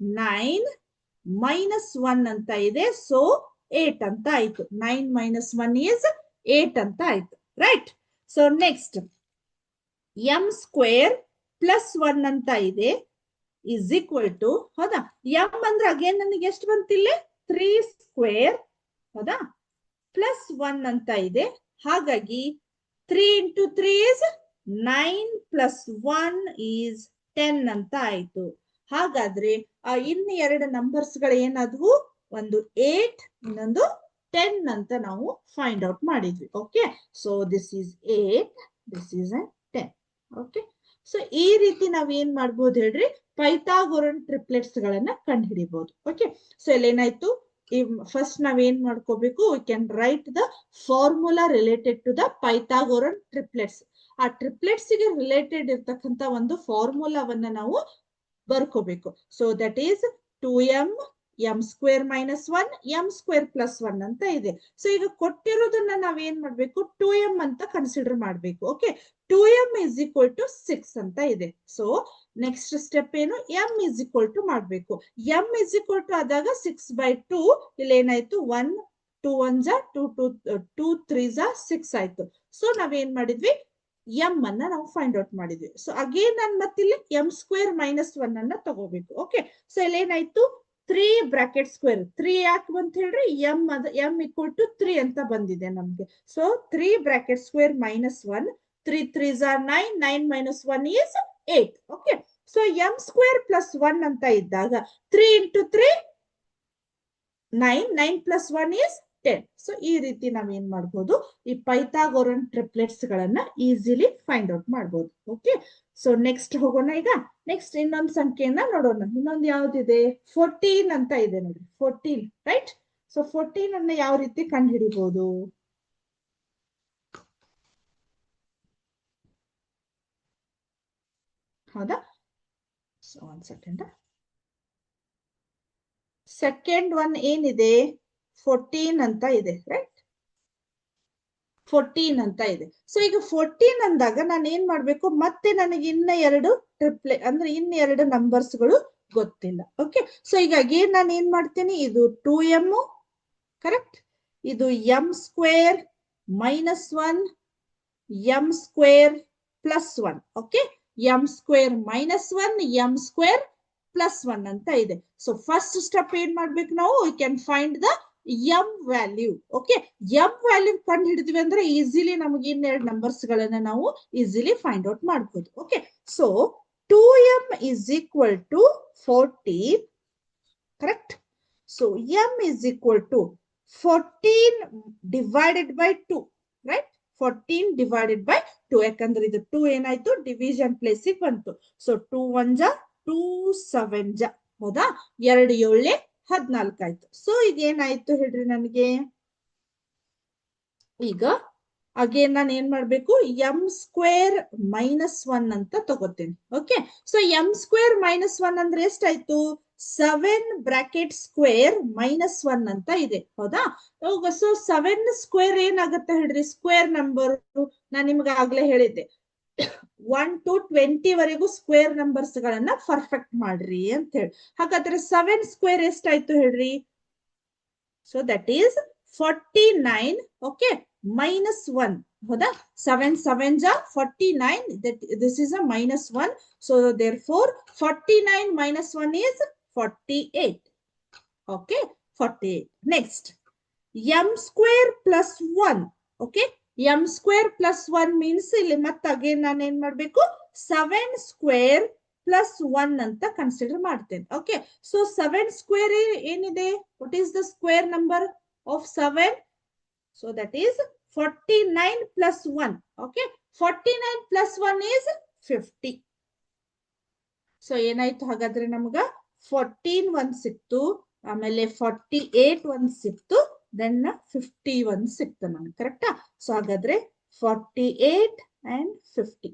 nine minus one ಅಂತ ಇದೆ. ಸೊ ಏಟ್ ಅಂತ ಆಯ್ತು. Nine minus one is eight ಅಂತ ಆಯ್ತು. Right so next m square plus one ಅಂತ ಇದೆ. ಇಸ್ ಈಕ್ವಲ್ ಟು ಹೌದಾ? ಎಂ ಅಂದ್ರೆ ಅಗೇನ್ ನನಗೆ ಎಷ್ಟು ಬಂತಿಲ್ಲ ತ್ರೀ ಸ್ಕ್ವೇರ್ ಹೌದಾ? ಪ್ಲಸ್ ಒನ್ ಅಂತ ಇದೆ. ಹಾಗಾಗಿ three into three is nine plus one is ten ಅಂತ ಆಯ್ತು. ಹಾಗಾದ್ರೆ ಆ ಇನ್ನು ಎರಡು ನಂಬರ್ಸ್ಗಳು ಏನಾದ್ವು? ಒಂದು ಏಟ್ ಇನ್ನೊಂದು ಟೆನ್ ಅಂತ ನಾವು ಫೈಂಡ್ ಔಟ್ ಮಾಡಿದ್ವಿ. Okay so this is eight this is a ten okay so ಈ ರೀತಿ ನಾವ್ ಏನ್ ಮಾಡ್ಬೋದು ಹೇಳ್ರಿ? ಪೈಥಾಗೊರನ್ ಟ್ರಿಪ್ಲೆಟ್ಸ್ ಗಳನ್ನ ಕಂಡು ಹಿಡಿಬಹುದು ಓಕೆ ಸೊ ಇಲ್ಲೇನಾಯ್ತು ಫಸ್ಟ್ ನಾವೇನ್ ಮಾಡ್ಕೋಬೇಕು? We can write the formula related to the Pythagorean triplets ಆ ಟ್ರಿಪ್ಲೆಟ್ಸ್ಗೆ ರಿಲೇಟೆಡ್ ಇರ್ತಕ್ಕಂತ ಒಂದು ಫಾರ್ಮುಲಾವನ್ನ ನಾವು ಬರ್ಕೋಬೇಕು. So that is two m m square minus one m square plus one ಅಂತ ಇದೆ. ಸೊ ಈಗ ಕೊಟ್ಟಿರೋದನ್ನ ನಾವ್ ಏನ್ ಮಾಡ್ಬೇಕು? ಟು ಎಂ ಅಂತ ಕನ್ಸಿಡರ್ ಮಾಡ್ಬೇಕು. Okay two m is equal to six ಅಂತ ಇದೆ. ಸೊ ನೆಕ್ಸ್ಟ್ ಸ್ಟೆಪ್ ಏನು? ಎಂ ಇಸ್ ಈಕ್ವಲ್ ಟು ಮಾಡ್ಬೇಕು. ಎಂ ಇಸ್ ಈಕ್ವಲ್ ಟು ಆದಾಗ ಸಿಕ್ಸ್ ಬೈ ಟೂ ಇಲ್ಲಿ ಏನಾಯ್ತು? ಒನ್ ಟೂ ಒನ್ ಜಾ ಟೂ ಟೂ ಟೂ ತ್ರೀ ಜಾ ಸಿಕ್ಸ್ ಆಯ್ತು. ಸೊ ನಾವೇನ್ ಮಾಡಿದ್ವಿ? ಎಂ ಅನ್ನ ನಾವು ಫೈಂಡ್ ಔಟ್ ಮಾಡಿದ್ವಿ. ಸೊ ಅಗೇನ್ ನಾನು ಮತ್ತಿಲ್ಲಿ ಎಂ ಸ್ಕ್ವೇರ್ ಮೈನಸ್ ಒನ್ ಅನ್ನ ತಗೋಬೇಕು. ಓಕೆ ಸೊ ಇಲ್ಲಿ ಏನಾಯ್ತು? ತ್ರೀ ಬ್ರಾಕೆಟ್ ಸ್ಕ್ವೇರ್ ತ್ರೀ ಯಾಕೆ ಬಂತ ಹೇಳ್ರಿ? ಎಂ ಅದ ಎಂ ಈಕ್ವಲ್ ಟು ತ್ರೀ ಅಂತ ಬಂದಿದೆ ನಮ್ಗೆ. So three bracket square minus one three three are nine nine minus one is eight okay so m square plus one ಅಂತ ಇದ್ದಾಗ three into three nine nine plus one is ten so ಈ ರೀತಿ ನಾವು ಏನ್ ಮಾಡ್ಬೋದು? ಈ Pythagorean triplets ಗಳನ್ನ easily find out ಮಾಡ್ಬೋದು. ಓಕೆ ಸೊ ನೆಕ್ಸ್ಟ್ ಹೋಗೋಣ ಈಗ. ನೆಕ್ಸ್ಟ್ ಇನ್ನೊಂದು ಸಂಖ್ಯೆಯನ್ನ ನೋಡೋಣ. ಇನ್ನೊಂದು ಯಾವ್ದಿದೆ? ಫೋರ್ಟೀನ್ ಅಂತ ಇದೆ ನೋಡಿ ಫೋರ್ಟೀನ್ ರೈಟ್ ಸೊ ಫೋರ್ಟೀನ್ ಅನ್ನ ಯಾವ ರೀತಿ ಕಂಡು ಹಿಡಿಬಹುದು ಹೌದಾ? ಸೊ ಒಂದ್ ಸೆಕೆಂಡ್ ಸೆಕೆಂಡ್ ಒನ್ ಏನಿದೆ? ಫೋರ್ಟೀನ್ ಅಂತ ಇದೆ ರೈಟ್ ಫೋರ್ಟೀನ್ ಅಂತ ಇದೆ. ಸೊ ಈಗ ಫೋರ್ಟೀನ್ ಅಂದಾಗ ನಾನು ಏನ್ ಮಾಡ್ಬೇಕು? ಮತ್ತೆ ನನಗೆ ಇನ್ನ ಎರಡು ಟ್ರಿಪ್ಲೆ ಅಂದ್ರೆ ಇನ್ನ ಎರಡು ನಂಬರ್ಸ್ಗಳು ಗೊತ್ತಿಲ್ಲ ಓಕೆ ಸೊ ಈಗ ಅಗೇನ್ ನಾನು ಏನ್ ಮಾಡ್ತೀನಿ? ಇದು ಟೂ ಎಂ ಕರೆಕ್ಟ್ ಇದು m square minus one m square plus one okay m square minus one m square plus one ಅಂತ ಇದೆ. ಸೊ ಫಸ್ಟ್ ಸ್ಟೆಪ್ ಏನ್ ಮಾಡ್ಬೇಕು ನಾವು? We can find the m value okay m value ಕಂಡು ಹಿಡಿದ್ವಿ ಅಂದ್ರೆ easily ನಮಗೆ ಇನ್ನೆರಡು ನಂಬರ್ಸ್ ಗಳನ್ನ ನಾವು ಈಸಿಲಿ ಫೈಂಡ್ ಔಟ್ ಮಾಡ್ಬೋದು. Okay so two m is equal to fourteen correct so m is equal to fourteen divided by two right fourteen divided by two ಯಾಕಂದ್ರೆ ಇದು ಟೂ ಏನಾಯ್ತು? ಡಿವಿಷನ್ ಪ್ಲೇಸಿಗೆ ಬಂತು. ಸೊ ಟೂ ಒನ್ ಜಾ two seven ಜಾ. ಹೌದಾ? ಎರಡು ಏಳೆ ಹದ್ನಾಲ್ಕಾಯ್ತು ಸೊ ಇದೇನಾಯ್ತು ಹೇಳ್ರಿ ನನಗೆ? ಈಗ ಅಗೇನ್ ನಾನು ಏನ್ ಮಾಡ್ಬೇಕು? ಎಂ ಸ್ಕ್ವೇರ್ ಮೈನಸ್ ಒನ್ ಅಂತ ತಗೋತೀನಿ. Okay so m square minus one ಅಂದ್ರೆ ಎಷ್ಟಾಯ್ತು? Seven bracket square minus one ಅಂತ ಇದೆ. ಹೌದಾ? ಸೊ ಸೆವೆನ್ ಸ್ಕ್ವೇರ್ ಏನಾಗುತ್ತೆ ಹೇಳ್ರಿ? ಸ್ಕ್ವೇರ್ ನಂಬರ್ ನಾನ್ ನಿಮ್ಗೆ ಆಗ್ಲೇ ಹೇಳಿದ್ದೆ. ಒನ್ ಟು ಟ್ವೆಂಟಿ ವರೆಗೂ ಸ್ಕ್ವೇರ್ ನಂಬರ್ಸ್ ಗಳನ್ನ ಪರ್ಫೆಕ್ಟ್ ಮಾಡ್ರಿ ಅಂತ ಹೇಳಿ. ಹಾಗಾದ್ರೆ ಸೆವೆನ್ ಸ್ಕ್ವೇರ್ ಎಷ್ಟಾಯ್ತು ಹೇಳ್ರಿ? So that is forty nine okay minus one ಹೌದಾ ಸೆವೆನ್ ಸೆವೆನ್ ಜಾ forty nine that this is a minus one so there four forty nine minus one is forty eight okay forty eight next m square plus one okay m square plus one means ಇಲ್ಲಿ ಮತ್ತೆ again ನಾನು ಏನ್ ಮಾಡ್ಬೇಕು? Seven square plus one ಅಂತ consider ಮಾಡ್ತೇನೆ. Okay so seven square ಏನಿದೆ? What is the square number of seven is forty nine plus one okay forty nine plus one is fifty so ಏನಾಯ್ತು ಹಾಗಾದ್ರೆ ನಮ್ಗ? ಫೋರ್ಟೀನ್ ಒಂದ್ ಸಿಕ್ತು, ಆಮೇಲೆ ಫಾರ್ಟಿ ಏಟ್ ಒಂದ್ ಸಿಕ್ತು ದೆನ್ ಫಿಫ್ಟಿ ಒನ್ ಸಿಕ್ತು ನಮ್ಗೆ ಕರೆಕ್ಟಾ ಸೊ ಹಾಗಾದ್ರೆ forty eight and fifty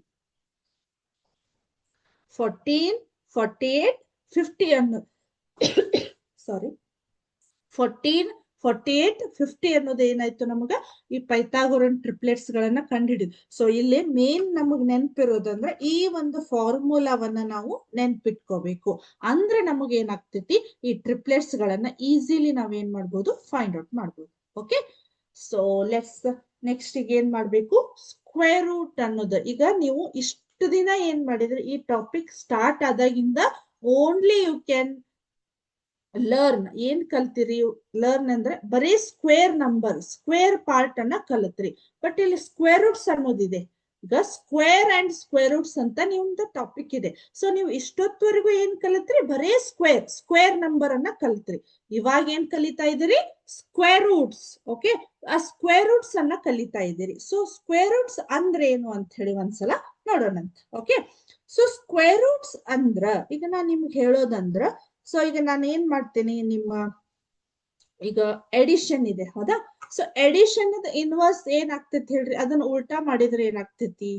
fourteen forty eight fifty ಅನ್ನು sorry fourteen forty eight fifty ಅನ್ನೋದು ಏನಾಯ್ತು ನಮಗ? ಈ ಪೈಥಾಗೋರನ್ ಟ್ರಿಪ್ಲೆಟ್ಸ್ ಗಳನ್ನ ಕಂಡುಹಿಡಿದು ಸೊ ಇಲ್ಲಿ ಮೇನ್ ನಮಗ್ ನೆನ್ಪಿರೋದಂದ್ರೆ ಈ ಒಂದು ಫಾರ್ಮುಲಾವನ್ನ ನಾವು ನೆನ್ಪಿಟ್ಕೋಬೇಕು. ಅಂದ್ರೆ ನಮಗ್ ಏನಾಗ್ತೈತಿ? ಈ ಟ್ರಿಪ್ಲೆಟ್ಸ್ ಗಳನ್ನ ಈಸಿಲಿ ನಾವ್ ಏನ್ ಮಾಡ್ಬೋದು? ಫೈಂಡ್ ಔಟ್ ಮಾಡ್ಬೋದು. ಓಕೆ ಸೊ ಲೆಟ್ಸ್ ನೆಕ್ಸ್ಟ್ ಈಗ ಏನ್ ಮಾಡ್ಬೇಕು? ಸ್ಕ್ವೇರ್ ರೂಟ್ ಅನ್ನೋದು. ಈಗ ನೀವು ಇಷ್ಟು ದಿನ ಏನ್ ಮಾಡಿದ್ರೆ ಈ ಟಾಪಿಕ್ ಸ್ಟಾರ್ಟ್ ಆದಾಗಿಂದ ಓನ್ಲಿ ಯು ಕ್ಯಾನ್ ಲರ್ನ್ ಏನ್ ಕಲ್ತಿರಿ? ಲರ್ನ್ ಅಂದ್ರೆ ಬರೀ ಸ್ಕ್ವೇರ್ ನಂಬರ್ ಸ್ಕ್ವೇರ್ ಪಾರ್ಟ್ ಅನ್ನ ಕಲಿತ್ರಿ. ಬಟ್ ಇಲ್ಲಿ ಸ್ಕ್ವೇರ್ ರೂಟ್ಸ್ ಅನ್ನೋದಿದೆ ಈಗ ಸ್ಕ್ವೇರ್ ಅಂಡ್ ಸ್ಕ್ವೇರ್ ರೂಟ್ಸ್ ಅಂತ ನಿಮ್ದು ಟಾಪಿಕ್ ಇದೆ. ಸೊ ನೀವು ಇಷ್ಟೊತ್ತವರೆಗೂ ಏನ್ ಕಲಿತ್ರಿ? ಬರೇ ಸ್ಕ್ವೇರ್ ಸ್ಕ್ವೇರ್ ನಂಬರ್ ಅನ್ನ ಕಲಿತ್ರಿ. ಇವಾಗ ಏನ್ ಕಲಿತಾ ಇದ್ದೀರಿ? ಸ್ಕ್ವೇರ್ ರೂಟ್ಸ್ ಓಕೆ ಆ ಸ್ಕ್ವೇರ್ ರೂಟ್ಸ್ ಅನ್ನ ಕಲಿತಾ ಇದ್ದೀರಿ. ಸೊ ಸ್ಕ್ವೇರ್ ರೂಟ್ಸ್ ಅಂದ್ರೆ ಏನು ಅಂತ ಹೇಳಿ ಒಂದ್ಸಲ ನೋಡೋಣಂತ ಓಕೆ ಸೊ ಸ್ಕ್ವೇರ್ ರೂಟ್ಸ್ ಅಂದ್ರ, ಈಗ ನಾನ್ ನಿಮ್ಗೆ ಹೇಳೋದಂದ್ರ ಸೊ ಈಗ ನಾನು ಏನ್ ಮಾಡ್ತೇನೆ, ನಿಮ್ಮ ಈಗ ಎಡಿಷನ್ ಇದೆ, ಹೌದಾ? ಸೊ ಎಡಿಷನ್ ಇನ್ವರ್ಸ್ ಏನಾಗ್ತೈತಿ ಹೇಳ್ರಿ? ಅದನ್ನ ಉಲ್ಟಾ ಮಾಡಿದ್ರೆ ಏನಾಗ್ತೈತಿ?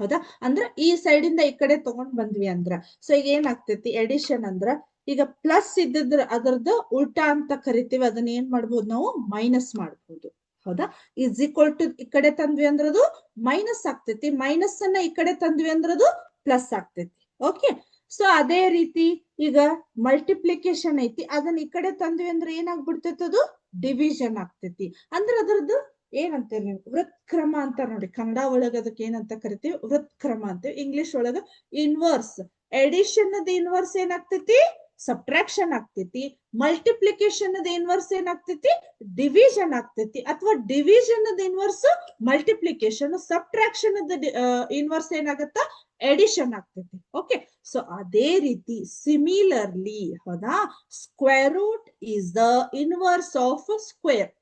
ಹೌದಾ? ಅಂದ್ರ ಈ ಸೈಡ್ ಇಂದ ಈ ಕಡೆ ತಗೊಂಡ್ ಬಂದ್ವಿ ಅಂದ್ರ. ಸೊ ಈಗ ಏನಾಗ್ತೈತಿ? ಎಡಿಷನ್ ಅಂದ್ರ ಈಗ ಪ್ಲಸ್ ಇದ್ದಿದ್ರ ಅದರದ್ದು ಉಲ್ಟಾ ಅಂತ ಕರಿತೀವಿ, ಅದನ್ನ ಏನ್ ಮಾಡ್ಬೋದು ನಾವು? ಮೈನಸ್ ಮಾಡ್ಬೋದು. ಹೌದಾ? ಈಸ್ ಈಕ್ವಲ್ ಟು ಈ ಕಡೆ ತಂದ್ವಿ ಅಂದ್ರದು ಮೈನಸ್ ಆಗ್ತೈತಿ. ಮೈನಸ್ ಅನ್ನ ಈ ಕಡೆ ತಂದ್ವಿ ಅಂದ್ರದು ಪ್ಲಸ್ ಆಗ್ತೈತಿ. ಓಕೆ ಸೊ ಅದೇ ರೀತಿ ಈಗ ಮಲ್ಟಿಪ್ಲಿಕೇಶನ್ ಐತಿ. ಅದನ್ನ ಈ ಕಡೆ ತಂದ್ವಿ ಅಂದ್ರೆ ಏನಾಗ್ಬಿಡ್ತೈತಿ ಅದು? ಡಿವಿಷನ್ ಆಗ್ತೈತಿ. ಅಂದ್ರೆ ಅದರದ್ದು ಏನಂತೀರಿ ನೀವು? ವೃತ್ಕ್ರಮ ಅಂತ ನೋಡಿ. ಕನ್ನಡ ಒಳಗ ಅದಕ್ಕೆ ಏನಂತ ಕರಿತೀವಿ? ವೃತ್ಕ್ರಮ ಅಂತೀವಿ. ಇಂಗ್ಲಿಷ್ ಒಳಗ ಇನ್ವರ್ಸ್ ಎಡಿಷನ್ ಇನ್ವರ್ಸ್ ಏನಾಗ್ತೈತಿ? ಸಬ್ಟ್ರಾಕ್ಷನ್ ಆಗ್ತೈತಿ. ಮಲ್ಟಿಪ್ಲಿಕೇಶನ್ ಇನ್ವರ್ಸ್ ಏನಾಗ್ತೈತಿ? ಡಿವಿಷನ್ ಆಗ್ತೈತಿ. ಅಥವಾ division inverse multiplication subtraction inverse ಏನಾಗತ್ತ? ಎಡಿಷನ್ ಆಗ್ತೈತಿ. ಓಕೆ ಸೊ ಅದೇ ರೀತಿ ಸಿಮಿಲರ್ಲಿ ಹೌದಾ? Square root is the inverse of square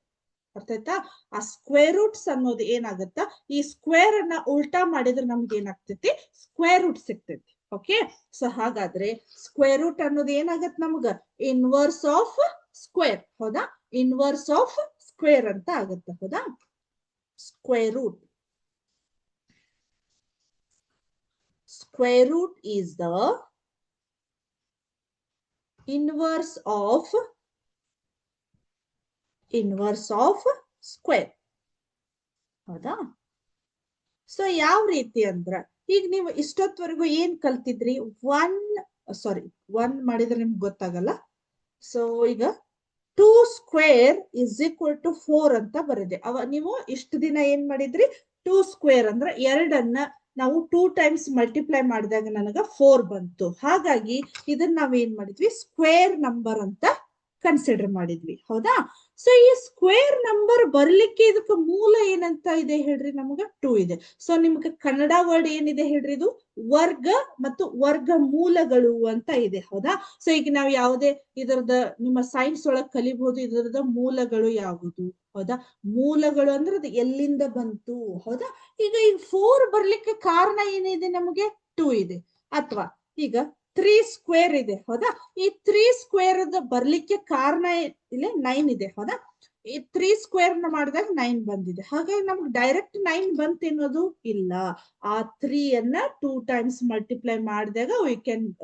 ಅರ್ಥ ಆ ಸ್ಕ್ವೇರ್ ರೂಟ್ಸ್ ಅನ್ನೋದು ಏನಾಗುತ್ತ? ಈ ಸ್ಕ್ವೇರ್ ಅನ್ನ ಉಲ್ಟಾ ಮಾಡಿದ್ರೆ ನಮ್ಗೆ ಏನಾಗ್ತೈತಿ? ಸ್ಕ್ವೇರ್ ರೂಟ್ ಸಿಗ್ತೈತಿ. ಓಕೆ ಸೊ ಹಾಗಾದ್ರೆ ಸ್ಕ್ವೇರ್ ರೂಟ್ ಅನ್ನೋದು ಏನಾಗತ್ತೆ ನಮ್ಗ? ಇನ್ವರ್ಸ್ ಆಫ್ ಸ್ಕ್ವೇರ್ ಹೌದಾ? ಇನ್ವರ್ಸ್ ಆಫ್ ಸ್ಕ್ವೇರ್ ಅಂತ ಆಗುತ್ತೆ. ಹೌದಾ? Square root square root is the inverse of inverse of square. ಹೌದಾ? ಸೊ ಯಾವ ರೀತಿ ಅಂದ್ರ, ಈಗ ನೀವು ಇಷ್ಟೊತ್ತವರೆಗೂ ಏನ್ ಕಲ್ತಿದ್ರಿ? ಒನ್ ಸಾರಿ ಒನ್ ಮಾಡಿದ್ರೆ ನಿಮ್ಗೆ ಗೊತ್ತಾಗಲ್ಲ. ಸೊ ಈಗ two square is equal to four ಅಂತ ಬರಿದೆ. ಅವ ನೀವು ಇಷ್ಟು ದಿನ ಏನ್ ಮಾಡಿದ್ರಿ? ಟೂ ಸ್ಕ್ವೇರ್ ಅಂದ್ರೆ ಎರಡನ್ನ ನಾವು ಟೂ ಟೈಮ್ಸ್ ಮಲ್ಟಿಪ್ಲೈ ಮಾಡಿದಾಗ ನನಗ ಫೋರ್ ಬಂತು. ಹಾಗಾಗಿ ಇದನ್ನ ನಾವೇನ್ ಮಾಡಿದ್ವಿ? ಸ್ಕ್ವೇರ್ ನಂಬರ್ ಅಂತ ಕನ್ಸಿಡರ್ ಮಾಡಿದ್ವಿ. ಹೌದಾ? ಸೊ ಈ ಸ್ಕ್ವೇರ್ ನಂಬರ್ ಬರ್ಲಿಕ್ಕೆ ಇದಕ್ಕೆ ಮೂಲ ಏನಂತ ಇದೆ ಹೇಳ್ರಿ ನಮಗ? ಟೂ ಇದೆ. ಸೊ ನಿಮ್ಗೆ ಕನ್ನಡ ವರ್ಡ್ ಏನಿದೆ ಹೇಳ್ರಿ ಇದು? ವರ್ಗ ಮತ್ತು ವರ್ಗ ಮೂಲಗಳು ಅಂತ ಇದೆ. ಹೌದಾ? ಸೊ ಈಗ ನಾವು ಯಾವುದೇ ಇದರದ ನಿಮ್ಮ ಸೈನ್ಸ್ ಒಳಗ್ ಕಲಿಬಹುದು ಇದರದ ಮೂಲಗಳು ಯಾವುದು? ಹೌದಾ? ಮೂಲಗಳು ಅಂದ್ರೆ ಅದು ಎಲ್ಲಿಂದ ಬಂತು? ಹೌದಾ? ಈಗ ಈಗ ಫೋರ್ ಬರ್ಲಿಕ್ಕೆ ಕಾರಣ ಏನಿದೆ ನಮಗೆ? ಟೂ ಇದೆ. ಅಥವಾ ಈಗ ತ್ರೀ ಸ್ಕ್ವೇರ್ ಇದೆ. ಹೌದಾ? ಈ ತ್ರೀ ಸ್ಕ್ವೇರ್ ಬರ್ಲಿಕ್ಕೆ ಕಾರಣ ಇಲ್ಲಿ ನೈನ್ ಇದೆ. ಹೌದಾ? ಈ ತ್ರೀ ಸ್ಕ್ವೇರ್ನ ಮಾಡಿದಾಗ ನೈನ್ ಬಂದಿದೆ. ಹಾಗಾಗಿ ನಮ್ಗೆ ಡೈರೆಕ್ಟ್ ನೈನ್ ಬಂತ ಅನ್ನೋದು ಇಲ್ಲ. ಆ ತ್ರೀ ಅನ್ನ ಟೂ ಟೈಮ್ಸ್ ಮಲ್ಟಿಪ್ಲೈ ಮಾಡಿದಾಗ ವಿ ಕ್ಯಾನ್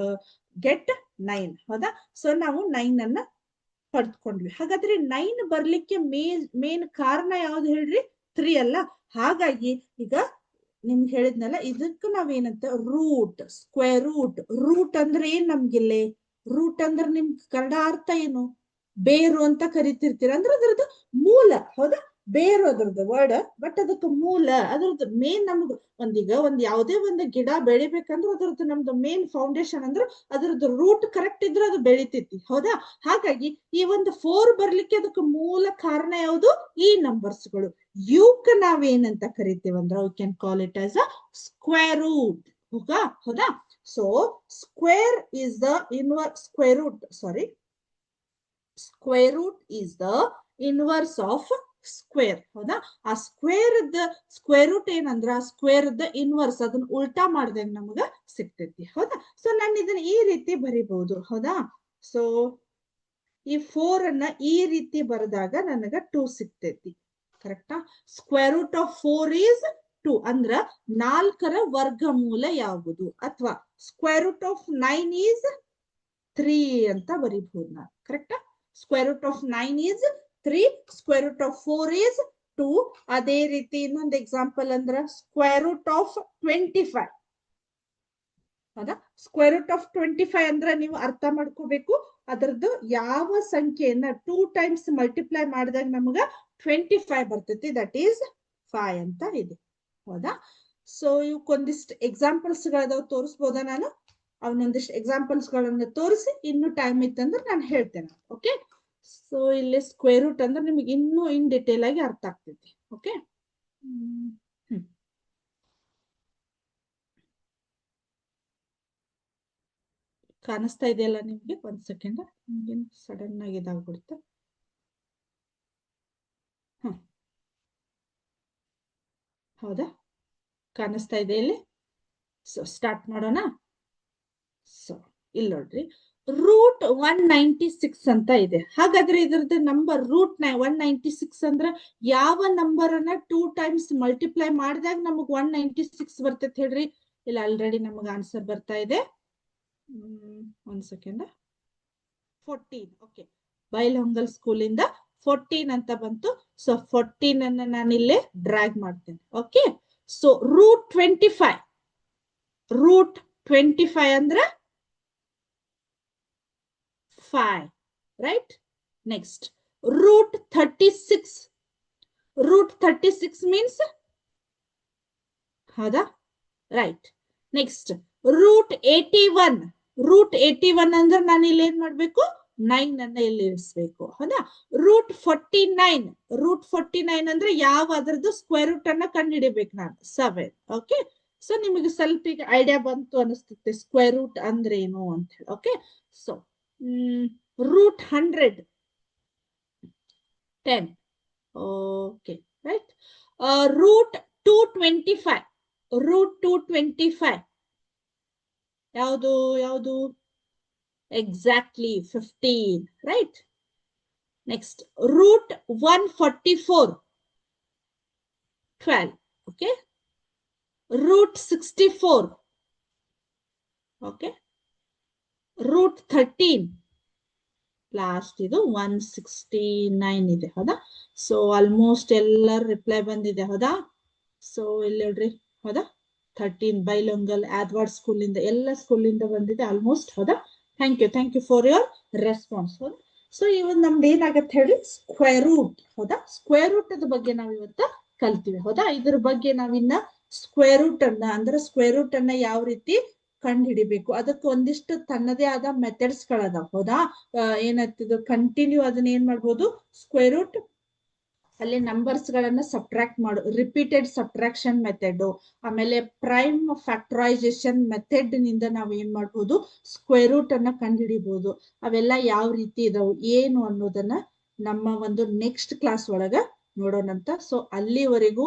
ಗೆಟ್ ನೈನ್ ಹೌದಾ? ಸೊ ನಾವು ನೈನ್ ಅನ್ನ ಪಡ್ಕೊಂಡ್ವಿ ಹಾಗಾದ್ರೆ ನೈನ್ ಬರ್ಲಿಕ್ಕೆ ಮೇನ್ ಮೇನ್ ಕಾರಣ ಯಾವ್ದು ಹೇಳ್ರಿ? ತ್ರೀ ಅಲ್ಲ. ಹಾಗಾಗಿ ಈಗ ನಿಮ್ಗೆ ಹೇಳಿದ್ನಲ್ಲ, ಇದಕ್ಕ ನಾವೇನಂತ? ರೂಟ್ ಸ್ಕ್ವೇರ್ ರೂಟ್ ರೂಟ್ ಅಂದ್ರೆ ಏನ್ ನಮ್ಗಿಲ್ಲಿ? ರೂಟ್ ಅಂದ್ರೆ ನಿಮ್ ಕನ್ನಡ ಅರ್ಥ ಏನು? ಬೇರು ಅಂತ ಕರಿತಿರ್ತೀರ. ಅಂದ್ರೆ ಅದ್ರದ್ದು ಮೂಲ. ಹೌದಾ? ಬೇರು ಅದ್ರದ್ದು ವರ್ಡ್ ಬಟ್ ಅದಕ್ಕೆ ಮೂಲ, ಅದ್ರದ್ದು ಮೇನ್ ನಮ್ದು ಒಂದೀಗ ಒಂದ್ ಯಾವುದೇ ಒಂದು ಗಿಡ ಬೆಳಿಬೇಕಂದ್ರೆ ಅದ್ರದ್ದು ನಮ್ದು ಮೇನ್ ಫೌಂಡೇಶನ್ ಅಂದ್ರೆ ಅದ್ರದ್ದು ರೂಟ್ ಕರೆಕ್ಟ್ ಇದ್ರೆ ಅದು ಬೆಳಿತೈತಿ. ಹೌದಾ? ಹಾಗಾಗಿ ಈ ಒಂದು ಫೋರ್ ಬರ್ಲಿಕ್ಕೆ ಅದಕ್ಕೆ ಮೂಲ ಕಾರಣ ಯಾವುದು? ಈ ನಂಬರ್ಸ್ಗಳು ಯುಕ್ ನಾವೇನಂತ ಕರಿತೀವಂದ್ರೆ we can call it as a square root ಹೌದಾ ಹೌದಾ? So square is the inverse square root sorry square root is the inverse of square ಹೌದಾ? ಆ ಸ್ಕ್ವೇರ್ ಸ್ಕ್ವೇರ್ ರೂಟ್ ಏನಂದ್ರ? ಆ ಸ್ಕ್ವೇರ್ ಇನ್ವರ್ಸ್ ಅದನ್ನ ಉಲ್ಟಾ ಮಾಡ್ದಂಗ ನಮಗ ಸಿಗ್ತೈತಿ, ಹೌದಾ? ಸೊ ನಾನು ಇದನ್ನ ಈ ರೀತಿ ಬರಿಬಹುದು, ಹೌದಾ? ಸೊ ಈ ಫೋರ್ ಅನ್ನ ಈ ರೀತಿ ಬರೆದಾಗ ನನಗ ಟೂ ಸಿಗ್ತೈತಿ ಕರೆಕ್ಟಾ square root of four is two ಅಂದ್ರ ನಾಲ್ಕರ ವರ್ಗಮೂಲ ಯಾವುದು? ಅಥವಾ square root of nine is three ಅಂತ ಬರಿಬಹುದು ನಾನು ಕರೆಕ್ಟಾ square root of nine is three square root of four is two ಅದೇ ರೀತಿ ಇನ್ನೊಂದು ಎಕ್ಸಾಂಪಲ್ ಅಂದ್ರ square root of twenty five ಹೌದಾ? Square root of twenty five ಅಂದ್ರೆ ನೀವು ಅರ್ಥ ಮಾಡ್ಕೋಬೇಕು. ಅದರದ್ದು ಯಾವ ಸಂಖ್ಯೆಯನ್ನ ಟೂ ಟೈಮ್ಸ್ ಮಲ್ಟಿಪ್ಲೈ ಮಾಡಿದಾಗ ನಮಗ ಟ್ವೆಂಟಿ ಫೈವ್ ಬರ್ತೈತಿ. ದಟ್ ಈಸ್ ಫೈವ್ ಅಂತ ಇದೆ. ಹೌದಾ? ಸೊ ಇವಕ್ಕೊಂದಿಷ್ಟು ಎಕ್ಸಾಂಪಲ್ಸ್ ಗಳದಾವ್ ತೋರಿಸ್ಬೋದಾ ನಾನು? ಅವನೊಂದಿಷ್ಟು ಎಕ್ಸಾಂಪಲ್ಸ್ ಗಳನ್ನ ತೋರಿಸಿ ಇನ್ನು ಟೈಮ್ ಇತ್ತಂದ್ರೆ ನಾನು ಹೇಳ್ತೇನೆ. ಓಕೆ ಸೊ ಇಲ್ಲಿ ಸ್ಕ್ವೇರ್ ರೂಟ್ ಅಂದ್ರೆ ನಿಮಗೆ ಇನ್ನೂ ಇನ್ ಡಿಟೇಲ್ ಆಗಿ ಅರ್ಥ ಆಗ್ತೈತಿ ಓಕೆ ಕಾಣಿಸ್ತಾ ಇದೆಯಲ್ಲ ನಿಮ್ಗೆ? ಒಂದ್ ಸೆಕೆಂಡ್ ನಿಮ್ಗೇನು ಸಡನ್ ಆಗಿ ಇದಾಗ್ಬಿಡುತ್ತೆ? ಹೌದಾ? ಕಾಣಿಸ್ತಾ ಇದೆ ಇಲ್ಲಿ? ಸೊ ಸ್ಟಾರ್ಟ್ ಮಾಡೋಣ. ಸೊ ಇಲ್ಲಿ ನೋಡ್ರಿ. ರೂಟ್ ಒನ್ ನೈಂಟಿ ಸಿಕ್ಸ್ ಅಂತ ಇದೆ. ಹಾಗಾದ್ರೆ ಇದ್ರದ್ದು ನಂಬರ್ ರೂಟ್ ನೈ ಒನ್ ನೈಂಟಿ ಸಿಕ್ಸ್ ಅಂದ್ರೆ ಯಾವ ನಂಬರ್ ಅನ್ನ ಟೂ ಟೈಮ್ಸ್ ಮಲ್ಟಿಪ್ಲೈ ಮಾಡಿದಾಗ ನಮಗ್ ಒನ್ ನೈಂಟಿ ಸಿಕ್ಸ್ ಬರ್ತೈತೆ ಹೇಳ್ರಿ. ಇಲ್ಲ ಆಲ್ರೆಡಿ ನಮಗ್ ಆನ್ಸರ್ ಬರ್ತಾ ಇದೆ. ಒಂದ್ ಸೆಕೆಂಡ್ ಫೋರ್ಟೀನ್ ಓಕೆ ಬೈಲ್ಹೊಂಗಲ್ ಸ್ಕೂಲಿಂದ ಫೋರ್ಟೀನ್ ಅಂತ ಬಂತು. ಸೊ ಫೋರ್ಟೀನ್ ಅನ್ನ ನಾನು ಇಲ್ಲಿ ಡ್ರ್ಯಾಗ್ ಮಾಡ್ತೇನೆ okay so root twenty five root twenty five ಅಂದ್ರೆ five right next root thirty six root thirty six means ಹೌದಾ? Right next root eighty one root eighty one ಅಂದ್ರೆ ನಾನು ಇಲ್ಲಿ ಏನ್ ಮಾಡ್ಬೇಕು? ನೈನ್ ಅನ್ನ ಇಲ್ಲಿ root ಹೌದಾ? Root forty nine root forty nine ಅಂದ್ರೆ ಯಾವ ಅದರದ್ದು ಸ್ಕ್ವೇರ್ ರೂಟ್ ಅನ್ನ ಕಂಡುಹಿಡಿಬೇಕು ನಾನು? ಸೆವೆನ್ ಓಕೆ ಸೊ ನಿಮಗೆ ಸ್ವಲ್ಪ ಈಗ ಐಡಿಯಾ ಬಂತು ಅನಿಸ್ತುತ್ತೆ ಸ್ಕ್ವೇರ್ ರೂಟ್ ಅಂದ್ರೆ ಏನು ಅಂತ ಹೇಳಿ. Okay so root hundred ten okay right root two twenty five root two twenty five ಯಾವುದು ಯಾವುದು? Exactly fifteen right next root one forty four twelve okay root sixty four okay root thirteen last ಇದು one sixty nine ಇದೆ ಹೌದಾ so almost ಎಲ್ಲರ reply ಬಂದಿದೆ ಹೌದಾ so ಇಲ್ಲಿ ಹೇಳ್ರಿ ಹೌದಾ ಥರ್ಟೀನ್ ಬೈಲೊಂಗಲ್ ಸ್ಕೂಲ್ ಸ್ಕೂಲಿಂದ ಎಲ್ಲ ಸ್ಕೂಲಿಂದ ಬಂದಿದೆ ಆಲ್ಮೋಸ್ಟ್ ಹೌದಾ thank you thank you for your response ಹೌದಾ? ಸೊ ಇವತ್ತು ನಮ್ದು ಏನಾಗತ್ತೆ ಹೇಳಿ? ಸ್ಕ್ವೇರ್ ರೂಟ್ ಹೌದಾ? ಸ್ಕ್ವೇರ್ ರೂಟ್ ಬಗ್ಗೆ ನಾವ್ ಇವತ್ತು ಕಲ್ತೀವಿ, ಹೌದಾ? ಇದ್ರ ಬಗ್ಗೆ ನಾವಿನ್ನ ಸ್ಕ್ವೇರ್ ರೂಟ್ ಅನ್ನ, ಅಂದ್ರೆ ಸ್ಕ್ವೇರ್ ರೂಟ್ ಅನ್ನ ಯಾವ ರೀತಿ ಕಂಡು ಹಿಡಿಬೇಕು ಅದಕ್ಕೆ ಒಂದಿಷ್ಟು ತನ್ನದೇ ಆದ ಮೆಥಡ್ಸ್ ಗಳದಾವ. ಹೌದಾ? ಏನಾಯ್ತದ ಕಂಟಿನ್ಯೂ ಅದನ್ನ ಏನ್ ಮಾಡ್ಬೋದು? ಸ್ಕ್ವೇರ್ ರೂಟ್ ಅಲ್ಲಿ ನಂಬರ್ಸ್ ಗಳನ್ನ ಸಬ್ಟ್ರಾಕ್ಟ್ ಮಾಡು. ರಿಪೀಟೆಡ್ ಸಬ್ಟ್ರಾಕ್ಷನ್ ಮೆಥಡ್ ಆಮೇಲೆ ಪ್ರೈಮ್ ಫ್ಯಾಕ್ಟರೈಸೇಷನ್ ಮೆಥಡ್ನಿಂದ ನಾವು ಏನ್ ಮಾಡ್ಬೋದು? ಸ್ಕ್ವೇರ್ ರೂಟ್ ಅನ್ನ ಕಂಡುಹಿಡಿಬಹುದು ಅವೆಲ್ಲ ಯಾವ ರೀತಿ ಇದಾವು? ಏನು ಅನ್ನೋದನ್ನ ನಮ್ಮ ಒಂದು ನೆಕ್ಸ್ಟ್ ಕ್ಲಾಸ್ ಒಳಗ ನೋಡೋಣಂತ ಸೊ ಅಲ್ಲಿವರೆಗೂ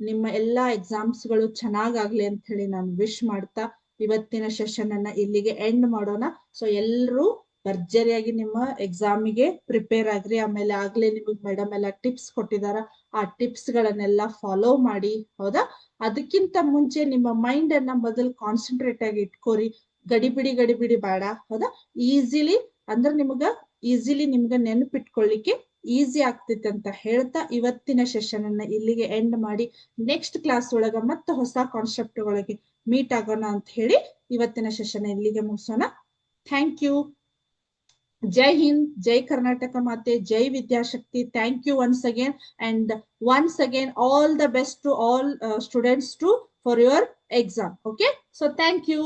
ನಿಮ್ಮ ಎಲ್ಲಾ ಎಕ್ಸಾಮ್ಸ್ಗಳು ಚೆನ್ನಾಗಾಗ್ಲಿ ಅಂತ ಹೇಳಿ ನಾನು ವಿಶ್ ಮಾಡ್ತಾ ಇವತ್ತಿನ ಸೆಷನ್ ಅನ್ನ ಇಲ್ಲಿಗೆ ಎಂಡ್ ಮಾಡೋಣ. ಸೊ ಎಲ್ರು ಭರ್ಜರಿಯಾಗಿ ನಿಮ್ಮ ಎಕ್ಸಾಮಿಗೆ ಪ್ರಿಪೇರ್ ಆಗ್ರಿ. ಆಮೇಲೆ ಆಗ್ಲೇ ನಿಮಗ್ ಮೇಡಮ್ ಎಲ್ಲ ಟಿಪ್ಸ್ ಕೊಟ್ಟಿದಾರ. ಆ ಟಿಪ್ಸ್ ಗಳನ್ನೆಲ್ಲ ಫಾಲೋ ಮಾಡಿ. ಹೌದಾ? ಅದಕ್ಕಿಂತ ಮುಂಚೆ ನಿಮ್ಮ ಮೈಂಡ್ ಅನ್ನ ಮೊದಲು ಕಾನ್ಸಂಟ್ರೇಟ್ ಆಗಿ ಇಟ್ಕೋರಿ. ಗಡಿಬಿಡಿ ಗಡಿಬಿಡಿ ಬೇಡ. ಹೌದಾ? ಈಸಿಲಿ ಅಂದ್ರೆ ನಿಮ್ಗ ಈಸಿಲಿ ನಿಮ್ಗ ನೆನಪಿಟ್ಕೊಳ್ಳಿಕ್ಕೆ ಈಸಿ ಆಗ್ತೈತೆ ಅಂತ ಹೇಳ್ತಾ ಇವತ್ತಿನ ಸೆಷನ್ ಅನ್ನ ಇಲ್ಲಿಗೆ ಎಂಡ್ ಮಾಡಿ. ನೆಕ್ಸ್ಟ್ ಕ್ಲಾಸ್ ಒಳಗ ಮತ್ತೆ ಹೊಸ ಕಾನ್ಸೆಪ್ಟ್ ಒಳಗೆ ಮೀಟ್ ಆಗೋಣ ಅಂತ ಹೇಳಿ ಇವತ್ತಿನ ಸೆಷನ್ ಇಲ್ಲಿಗೆ ಮುಗಿಸೋಣ. ಥ್ಯಾಂಕ್ ಯು ಜೈ ಹಿಂದ್, ಜೈ ಕರ್ನಾಟಕ ಮಾತೆ, ಜೈ Vidyashakti. Thank you once again and once again all the best to all students to for your exam okay so thank you